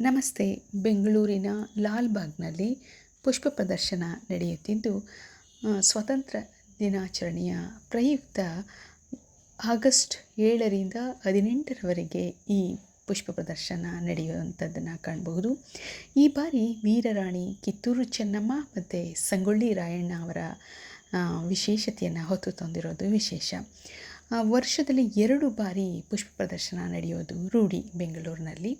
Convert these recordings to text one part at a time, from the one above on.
ನಮಸ್ತೆ. ಬೆಂಗಳೂರಿನ ಲಾಲ್ಬಾಗ್ನಲ್ಲಿ ಪುಷ್ಪ ಪ್ರದರ್ಶನ ನಡೆಯುತ್ತಿದ್ದು ಸ್ವತಂತ್ರ ದಿನಾಚರಣೆಯ ಪ್ರಯುಕ್ತ ಆಗಸ್ಟ್ ಏಳರಿಂದ ಹದಿನೆಂಟರವರೆಗೆ ಈ ಪುಷ್ಪ ಪ್ರದರ್ಶನ ನಡೆಯುವಂಥದ್ದನ್ನು ಕಾಣಬಹುದು. ಈ ಬಾರಿ ವೀರರಾಣಿ ಕಿತ್ತೂರು ಚೆನ್ನಮ್ಮ ಮತ್ತು ಸಂಗೊಳ್ಳಿ ರಾಯಣ್ಣ ಅವರ ವಿಶೇಷತೆಯನ್ನು ಹೊತ್ತು ತಂದಿರೋದು ವಿಶೇಷ. ವರ್ಷದಲ್ಲಿ ಎರಡು ಬಾರಿ ಪುಷ್ಪ ಪ್ರದರ್ಶನ ನಡೆಯೋದು ರೂಢಿ ಬೆಂಗಳೂರಿನಲ್ಲಿ.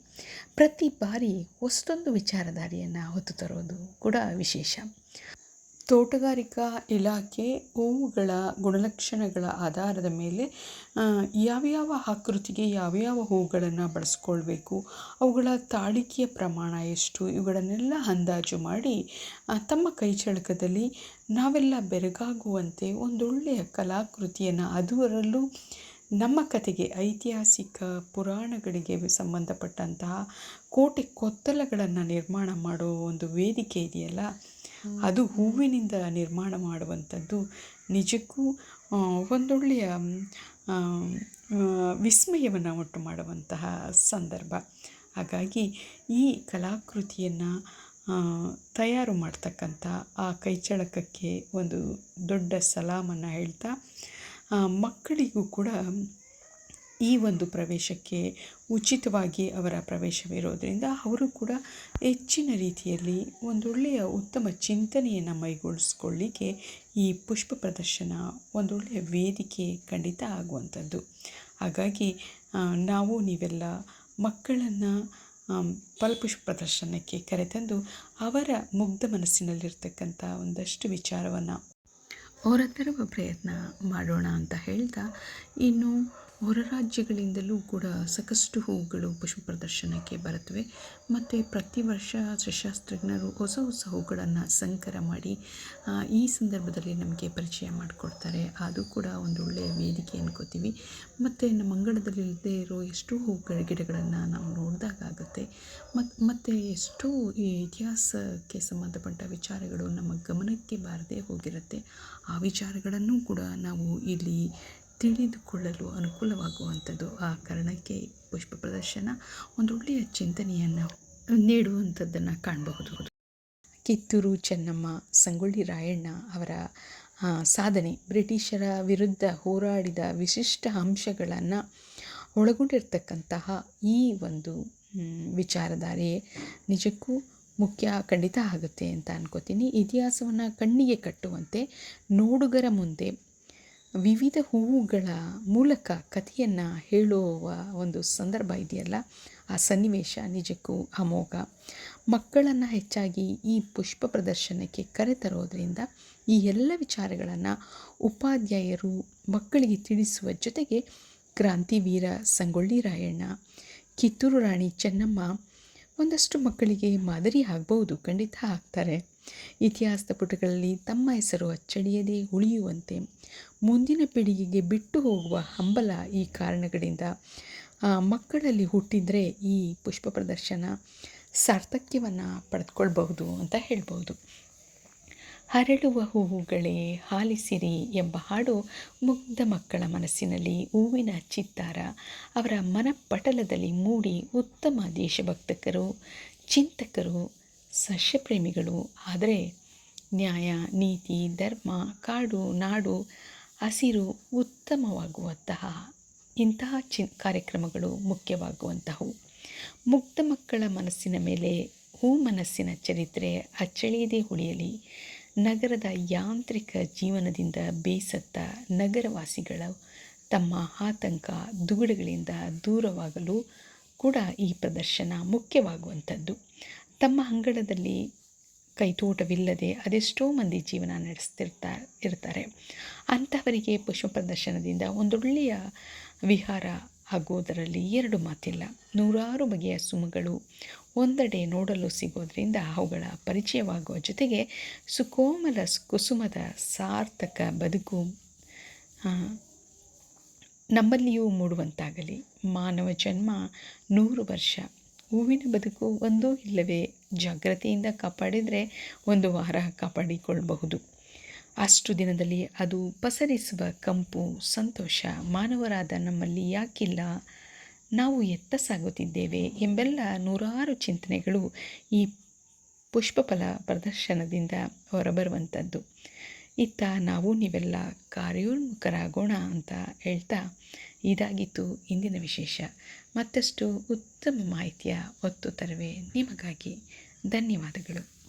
ಪ್ರತಿ ಬಾರಿ ಹೊಸದೊಂದು ವಿಚಾರಧಾರೆಯನ್ನು ಹೊತ್ತು ತರೋದು ಕೂಡ ವಿಶೇಷ. ತೋಟಗಾರಿಕಾ ಇಲಾಖೆ ಹೂವುಗಳ ಗುಣಲಕ್ಷಣಗಳ ಆಧಾರದ ಮೇಲೆ ಯಾವ್ಯಾವ ಆಕೃತಿಗೆ ಯಾವ್ಯಾವ ಹೂವುಗಳನ್ನು ಬಳಸ್ಕೊಳ್ಬೇಕು, ಅವುಗಳ ತಾಳಿಕೆಯ ಪ್ರಮಾಣ ಎಷ್ಟು, ಇವುಗಳನ್ನೆಲ್ಲ ಅಂದಾಜು ಮಾಡಿ ತಮ್ಮ ಕೈಚಳಕದಲ್ಲಿ ನಾವೆಲ್ಲ ಬೆರಗಾಗುವಂತೆ ಒಂದೊಳ್ಳೆಯ ಕಲಾಕೃತಿಯನ್ನು ಅದರಲ್ಲೂ ನಮ್ಮ ಕತೆಗೆ ಐತಿಹಾಸಿಕ ಪುರಾಣಗಳಿಗೆ ಸಂಬಂಧಪಟ್ಟಂತಹ ಕೋಟೆ ಕೊತ್ತಲಗಳನ್ನು ನಿರ್ಮಾಣ ಮಾಡೋ ಒಂದು ವೇದಿಕೆ ಇದೆಯಲ್ಲ. ಅದು ಹೂವಿನಿಂದ ನಿರ್ಮಾಣ ಮಾಡುವಂಥದ್ದು. ನಿಜಕ್ಕೂ ಒಂದೊಳ್ಳೆಯ ವಿಸ್ಮಯವನ್ನು ಉಂಟು ಮಾಡುವಂತಹ ಸಂದರ್ಭ. ಹಾಗಾಗಿ ಈ ಕಲಾಕೃತಿಯನ್ನು ತಯಾರು ಮಾಡ್ತಕ್ಕಂಥ ಆ ಕೈಚಳಕಕ್ಕೆ ಒಂದು ದೊಡ್ಡ ಸಲಾಮನ್ನು ಹೇಳ್ತಾ ಮಕ್ಕಳಿಗೂ ಕೂಡ ಈ ಒಂದು ಪ್ರವೇಶಕ್ಕೆ ಉಚಿತವಾಗಿ ಅವರ ಪ್ರವೇಶವಿರೋದರಿಂದ ಅವರು ಕೂಡ ಹೆಚ್ಚಿನ ರೀತಿಯಲ್ಲಿ ಒಂದೊಳ್ಳೆಯ ಉತ್ತಮ ಚಿಂತನೆಯನ್ನು ಮೈಗೂಡಿಸ್ಕೊಳ್ಳಿಕ್ಕೆ ಈ ಪುಷ್ಪ ಪ್ರದರ್ಶನ ಒಂದೊಳ್ಳೆಯ ವೇದಿಕೆ ಖಂಡಿತ ಆಗುವಂಥದ್ದು. ಹಾಗಾಗಿ ನಾವು ನೀವೆಲ್ಲ ಮಕ್ಕಳನ್ನು ಫಲಪುಷ್ಪ ಪ್ರದರ್ಶನಕ್ಕೆ ಕರೆತಂದು ಅವರ ಮುಗ್ಧ ಮನಸ್ಸಿನಲ್ಲಿರ್ತಕ್ಕಂಥ ಒಂದಷ್ಟು ವಿಚಾರವನ್ನು ಹೊರತರುವ ಪ್ರಯತ್ನ ಮಾಡೋಣ ಅಂತ ಹೇಳ್ತಾ, ಇನ್ನು ಹೊರ ರಾಜ್ಯಗಳಿಂದಲೂ ಕೂಡ ಸಾಕಷ್ಟು ಹೂವುಗಳು ಪುಷ್ಪ ಪ್ರದರ್ಶನಕ್ಕೆ ಬರುತ್ತವೆ. ಮತ್ತು ಪ್ರತಿ ವರ್ಷ ಸಶಾಸ್ತ್ರಜ್ಞರು ಹೊಸ ಹೊಸ ಹೂಗಳನ್ನು ಸಂಕರ ಮಾಡಿ ಈ ಸಂದರ್ಭದಲ್ಲಿ ನಮಗೆ ಪರಿಚಯ ಮಾಡಿಕೊಡ್ತಾರೆ. ಅದು ಕೂಡ ಒಂದು ಒಳ್ಳೆಯ ವೇದಿಕೆ ಅನ್ಕೋತೀವಿ. ಮತ್ತು ನಮ್ಮ ಅಂಗಳದಲ್ಲಿ ಇಲ್ಲದೆ ಇರೋ ಎಷ್ಟೋ ಹೂಗಳ ಗಿಡಗಳನ್ನು ನಾವು ನೋಡಿದಾಗ ಆಗುತ್ತೆ. ಮತ್ತು ಮತ್ತು ಎಷ್ಟೋ ಈ ಇತಿಹಾಸಕ್ಕೆ ಸಂಬಂಧಪಟ್ಟ ವಿಚಾರಗಳು ನಮ್ಮ ಗಮನಕ್ಕೆ ಬಾರದೇ ಹೋಗಿರುತ್ತೆ. ಆ ವಿಚಾರಗಳನ್ನು ಕೂಡ ನಾವು ಇಲ್ಲಿ ತಿಳಿದುಕೊಳ್ಳಲು ಅನುಕೂಲವಾಗುವಂಥದ್ದು ಆ ಕಾರಣಕ್ಕೆ ಪುಷ್ಪ ಪ್ರದರ್ಶನ ಒಂದೊಳ್ಳೆಯ ಚಿಂತನೆಯನ್ನು ನೀಡುವಂಥದ್ದನ್ನು ಕಾಣಬಹುದು. ಕಿತ್ತೂರು ಚೆನ್ನಮ್ಮ, ಸಂಗೊಳ್ಳಿ ರಾಯಣ್ಣ ಅವರ ಸಾಧನೆ, ಬ್ರಿಟಿಷರ ವಿರುದ್ಧ ಹೋರಾಡಿದ ವಿಶಿಷ್ಟ ಅಂಶಗಳನ್ನು ಒಳಗೊಂಡಿರ್ತಕ್ಕಂತಹ ಈ ಒಂದು ವಿಚಾರಧಾರೆ ನಿಜಕ್ಕೂ ಮುಖ್ಯ, ಖಂಡಿತ ಆಗುತ್ತೆ ಅಂತ ಅನ್ಕೋತೀನಿ. ಇತಿಹಾಸವನ್ನು ಕಣ್ಣಿಗೆ ಕಟ್ಟುವಂತೆ ನೋಡುಗರ ಮುಂದೆ ವಿವಿಧ ಹೂವುಗಳ ಮೂಲಕ ಕಥೆಯನ್ನು ಹೇಳುವ ಒಂದು ಸಂದರ್ಭ ಇದೆಯಲ್ಲ? ಆ ಸನ್ನಿವೇಶ ನಿಜಕ್ಕೂ ಅಮೋಘ. ಮಕ್ಕಳನ್ನು ಹೆಚ್ಚಾಗಿ ಈ ಪುಷ್ಪ ಪ್ರದರ್ಶನಕ್ಕೆ ಕರೆತರೋದ್ರಿಂದ ಈ ಎಲ್ಲ ವಿಚಾರಗಳನ್ನು ಉಪಾಧ್ಯಾಯರು ಮಕ್ಕಳಿಗೆ ತಿಳಿಸುವ ಜೊತೆಗೆ ಕ್ರಾಂತಿವೀರ ಸಂಗೊಳ್ಳಿ ರಾಯಣ್ಣ, ಕಿತ್ತೂರು ರಾಣಿ ಚೆನ್ನಮ್ಮ ಒಂದಷ್ಟು ಮಕ್ಕಳಿಗೆ ಮಾದರಿ ಆಗ್ಬೋದು ಖಂಡಿತ ಆಗ್ತಾರೆ. ಇತಿಹಾಸದ ಪುಟಗಳಲ್ಲಿ ತಮ್ಮ ಹೆಸರು ಅಚ್ಚಳಿಯದೆ ಉಳಿಯುವಂತೆ ಮುಂದಿನ ಪೀಳಿಗೆಗೆ ಬಿಟ್ಟು ಹೋಗುವ ಹಂಬಲ ಈ ಕಾರಣಗಳಿಂದ ಮಕ್ಕಳಲ್ಲಿ ಹುಟ್ಟಿದರೆ ಈ ಪುಷ್ಪ ಪ್ರದರ್ಶನ ಸಾರ್ಥಕ್ಯವನ್ನು ಪಡೆದುಕೊಳ್ಬಹುದು ಅಂತ ಹೇಳ್ಬೋದು ಹರಳುವ ಹೂವುಗಳೇ ಹಾಲಿಸಿರಿ ಎಂಬ ಹಾಡು ಮುಗ್ಧ ಮಕ್ಕಳ ಮನಸ್ಸಿನಲ್ಲಿ ಹೂವಿನ ಚಿತ್ತಾರ ಅವರ ಮನಪಟಲದಲ್ಲಿ ಮೂಡಿ ಉತ್ತಮ ದೇಶಭಕ್ತಕರು, ಚಿಂತಕರು ಸಸ್ಯಪ್ರೇಮಿಗಳು. ಆದರೆ ನ್ಯಾಯ, ನೀತಿ, ಧರ್ಮ, ಕಾಡು, ನಾಡು, ಹಸಿರು ಉತ್ತಮವಾಗುವಂತಹ ಇಂತಹ ಚಿ ಕಾರ್ಯಕ್ರಮಗಳು ಮುಖ್ಯವಾಗುವಂತಹವು ಮುಗ್ಧ ಮಕ್ಕಳ ಮನಸ್ಸಿನ ಮೇಲೆ ಹೂ ಮನಸ್ಸಿನ ಚರಿತ್ರೆ ಅಚ್ಚಳಿಯದೆ ಉಳಿಯಲಿ. ನಗರದ ಯಾಂತ್ರಿಕ ಜೀವನದಿಂದ ಬೇಸತ್ತ ನಗರವಾಸಿಗಳು ತಮ್ಮ ಆತಂಕ ದುಗುಡಗಳಿಂದ ದೂರವಾಗಲು ಕೂಡ ಈ ಪ್ರದರ್ಶನ ಮುಖ್ಯವಾಗುವಂಥದ್ದು. ತಮ್ಮ ಅಂಗಳದಲ್ಲಿ ಕೈತೋಟವಿಲ್ಲದೆ ಅದೆಷ್ಟೋ ಮಂದಿ ಜೀವನ ನಡೆಸ್ತಿರ್ತಾ ಇರ್ತಾರೆ. ಅಂಥವರಿಗೆ ಪುಷ್ಪ ಪ್ರದರ್ಶನದಿಂದ ಒಂದೊಳ್ಳೆಯ ವಿಹಾರ ಆಗೋದರಲ್ಲಿ ಎರಡು ಮಾತಿಲ್ಲ. ನೂರಾರು ಬಗೆಯ ಸುಮಗಳು ಒಂದೆಡೆ ನೋಡಲು ಸಿಗೋದರಿಂದ ಅವುಗಳ ಪರಿಚಯವಾಗುವ ಜೊತೆಗೆ ಸುಕೋಮಲ ಕುಸುಮದ ಸಾರ್ಥಕ ಬದುಕು ನಮ್ಮಲ್ಲಿಯೂ ಮೂಡುವಂತಾಗಲಿ. ಮಾನವ ಜನ್ಮ ನೂರು ವರ್ಷ. ಹೂವಿನ ಬದುಕು ಒಂದೋ ಇಲ್ಲವೇ? ಜಾಗ್ರತೆಯಿಂದ ಕಾಪಾಡಿದರೆ ಒಂದು ವಾರ ಕಾಪಾಡಿಕೊಳ್ಳಬಹುದು ಅಷ್ಟು ದಿನದಲ್ಲಿ ಅದು ಪಸರಿಸುವ ಕಂಪು, ಸಂತೋಷ, ಮಾನವರಾದ ನಮ್ಮಲ್ಲಿ ಯಾಕಿಲ್ಲ? ನಾವು ಎತ್ತ ಸಾಗುತ್ತಿದ್ದೇವೆ ಎಂಬೆಲ್ಲ ನೂರಾರು ಚಿಂತನೆಗಳು ಈ ಪುಷ್ಪಫಲ ಪ್ರದರ್ಶನದಿಂದ ಹೊರಬರುವಂಥದ್ದು. ಇತ್ತ ನಾವು ನೀವೆಲ್ಲ ಕಾರ್ಯೋನ್ಮುಖರಾಗೋಣ ಅಂತ ಹೇಳ್ತಾ ಇದಾಗಿತ್ತು ಇಂದಿನ ವಿಶೇಷ. ಮತ್ತಷ್ಟು ಉತ್ತಮ ಮಾಹಿತಿಯ ಹೊತ್ತು ತರುವೆ ನಿಮಗಾಗಿ ಧನ್ಯವಾದಗಳು.